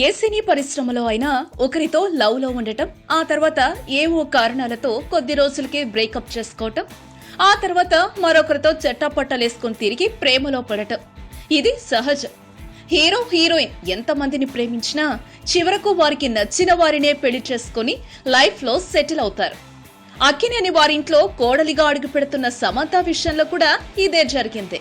ఏ సినీ పరిశ్రమలో అయినా ఒకరితో లవ్లో ఉండటం ఆ తర్వాత ఏవో కారణాలతో కొద్ది రోజులకే బ్రేకప్ చేసుకోవటం ఆ తర్వాత మరొకరితో చెట్టాపట్టలేసుకుని తిరిగి ప్రేమలో పడటం. ఇది సహజం. హీరో హీరోయిన్ ఎంతమందిని ప్రేమించినా చివరకు వారికి నచ్చిన వారినే పెళ్ళి చేసుకుని లైఫ్లో సెటిల్ అవుతారు. అక్కినేని వారింట్లో కోడలిగా అడుగు పెడుతున్న సమంత విషయంలో కూడా ఇదే జరిగింది.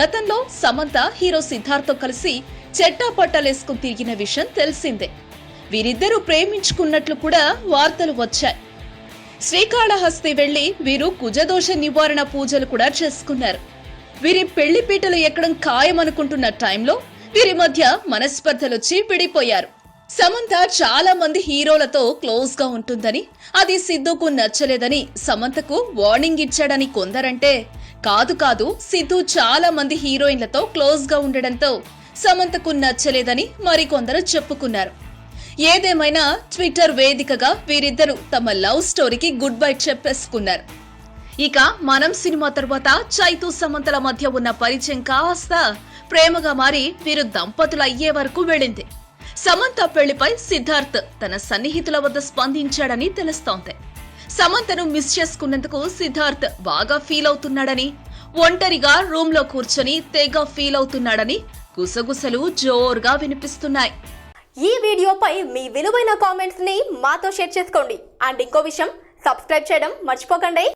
గతంలో సమంత హీరో సిద్ధార్థ్తో కలిసి చెట్టా పట్టాలేసుకుని తిరిగిన విషయం తెలిసిందే. వీరిద్దరూ ప్రేమించుకున్నట్లు కూడా వార్తలు వచ్చాయి. శ్రీకాళహస్తి వెళ్ళి వీరు కుజదోష నివారణ పూజలు కూడా చేసుకున్నారు. వీరి పెళ్ళి పీటలు ఎక్కడం ఖాయమనుకుంటున్న టైంలో వీరి మధ్య మనస్పర్ధలొచ్చి విడిపోయారు. సమంత చాలా మంది హీరోలతో క్లోజ్గా ఉంటుందని అది సిద్ధుకు నచ్చలేదని సమంతకు వార్నింగ్ ఇచ్చాడని కొందరంటే కాదు కాదు సిద్ధు చాలా మంది హీరోయిన్లతో క్లోజ్గా ఉండడంతో సమంతకు నచ్చలేదని మరికొందరు చెప్పుకున్నారు. ఏదేమైనా ట్విట్టర్ వేదికగా వీరిద్దరూ తమ లవ్ స్టోరీకి గుడ్ బై చెప్పేసుకున్నారు. ఇక మనం సినిమా తర్వాత చైతు సమంతల మధ్య ఉన్న పరిచయం కాస్త ప్రేమగా మారి వీరు దంపతులు అయ్యే వరకు వెళ్ళింది. సమంత పెళ్ళిపై సిద్ధార్థ్ తన సన్నిహితుల వద్ద స్పందించాడని తెలుస్తోంది. సమంతను మిస్ చేసుకున్నందుకు సిద్ధార్థ్ బాగా ఫీల్ అవుతున్నాడని ఒంటరిగా రూమ్లో కూర్చొని తెగ ఫీల్ అవుతున్నాడని గుసగుసలు జోరుగా వినిపిస్తున్నాయి. ఈ వీడియోపై మీ విలువైన కామెంట్స్ని మాతో షేర్ చేసుకోండి. అండ్ ఇంకో విషయం సబ్స్క్రైబ్ చేయడం మర్చిపోకండి.